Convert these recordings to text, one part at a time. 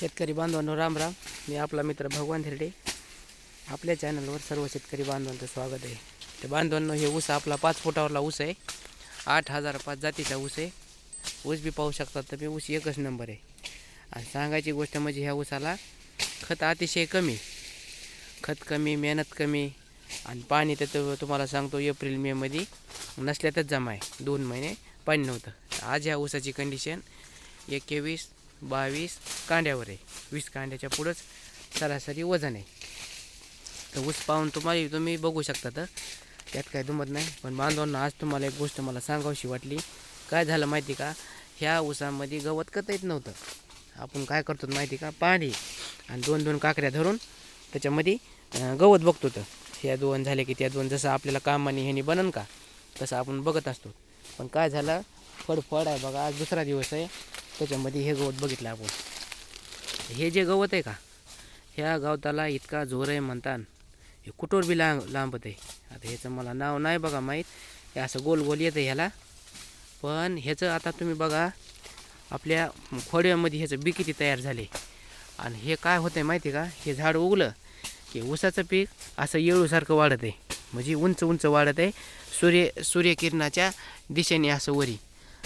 शेतकरी बांधवांनो राम राम. मी आपला मित्र भगवान हिरडे. आपल्या चॅनलवर सर्व शेतकरी बांधवांचं स्वागत आहे. तर बांधवांनो हे ऊस आपला पाच फुटावरला ऊस आहे. आठ हजार पाच जातीचा ऊस आहे. ऊस बी पाहू शकतात तर मी ऊस एकच नंबर आहे. आणि सांगायची गोष्ट म्हणजे ह्या ऊसाला खत अतिशय कमी खत कमी मेहनत कमी. आणि पाणी तर तुम्हाला सांगतो एप्रिल मेमध्ये नसल्यातच जमा आहे. दोन महिने पाणी नव्हतं. आज ह्या ऊसाची कंडिशन एकवीस बावीस कांड्यावर आहे. वीस कांड्याच्या पुढंच सरासरी वजन आहे. तर ऊस पाहून तुम्हाला तुम्ही बघू शकता तर त्यात काय दुमत नाही. पण बांधवांना आज तुम्हाला एक गोष्ट मला सांगावशी वाटली. काय झालं माहिती का? ह्या ऊसामध्ये गवत कत येत नव्हतं. आपण काय करतो माहिती का? पाणी आणि दोन दोन काकऱ्या धरून त्याच्यामध्ये गवत बघतो तर. ह्या दोन झाले की त्या दोन जसं आपल्याला कामाने ह्यानी बनन का? तसं आपण बघत असतो. पण काय झालं? फडफड आहे बघा. आज दुसरा दिवस आहे. त्याच्यामध्ये हे गवत बघितलं आपण. हे जे गवत आहे का ह्या गवताला इतका जोर आहे म्हणतात हे कुठोर बी लांब लांबत आहे आता ह्याचं मला नाव नाही बघा माहीत. हे असं गोल गोल येतं ह्याला. पण ह्याचं आता तुम्ही बघा आपल्या खोड्यामध्ये ह्याचं बी किती तयार झाले. आणि हे काय होतं आहे माहिती आहे का? हे झाड उगलं की ऊसाचं पीक असं येळूसारखं वाढत आहे म्हणजे उंच उंच वाढत आहे सूर्य सूर्यकिरणाच्या दिशेने असं वरी.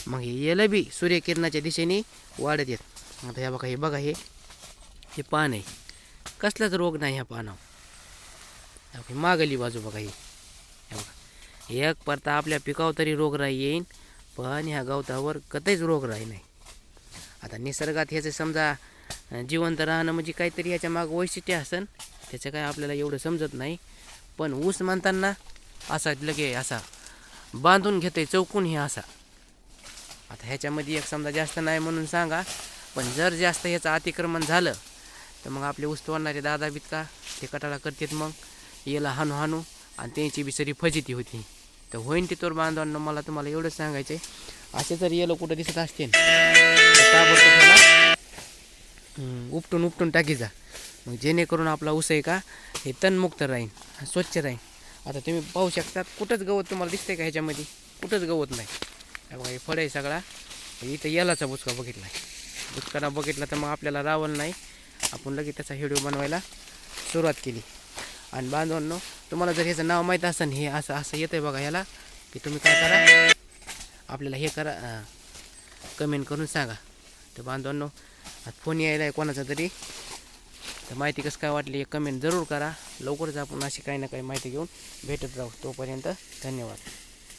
मग हे येलं बी सूर्यकिरणाच्या दिशेने वाढत येत. आता ह्या बघा हे बघा हे हे पान आहे. कसलाच रोग नाही ह्या पानावर. मागली बाजू बघा ही. हे बघा. एक परता आपल्या पिकावर तरी रोगराई येईन पण ह्या गवतावर कधीच राही नाही. आता निसर्गात ह्याचं समजा जिवंत राहणं म्हणजे काहीतरी ह्याच्या मागं वैशिष्ट्य असन त्याचं काय आपल्याला एवढं समजत नाही. पण ऊस म्हणताना असा लगे असा बांधून घेते चौकून हे असा. आता ह्याच्यामध्ये एक समजा जास्त नाही म्हणून सांगा पण जर जास्त ह्याचं अतिक्रमण झालं तर मग आपले उस्तवणारे दादा बितका ते कटाळा करतात मग. याला हाणू हाणू आणि त्यांची बिचारी फजिती होती. तर होईन ते तोर बांधवांना मला तुम्हाला एवढंच सांगायचं आहे असे जर येलो कुठं दिसत असतील उपटून उपटून टाकी जा. मग जेणेकरून आपला ऊस आहे का हे तणमुक्त राहीन स्वच्छ राहीन. आता तुम्ही पाहू शकता कुठंच गवत तुम्हाला दिसतंय का ह्याच्यामध्ये? कुठंच गवत नाही. बघा हे फळ आहे सगळा. इथं यालाचा बुचका बघितला आहे बुचकाना बघितला तर मग आपल्याला रावल नाही. आपण लगेच त्याचा व्हिडिओ बनवायला सुरुवात केली. आणि बांधवांनो तुम्हाला जर ह्याचं नाव माहीत असेल हे असं असं येतं आहे बघा ह्याला की तुम्ही काय करा आपल्याला हे करा कमेंट करून सांगा. तर बांधवांनो आता फोन यायला आहे कोणाचा तरी. तर माहिती कसं काय वाटली कमेंट जरूर करा. लवकरच आपण अशी काही ना काही माहिती घेऊन भेटत राहू. तोपर्यंत धन्यवाद.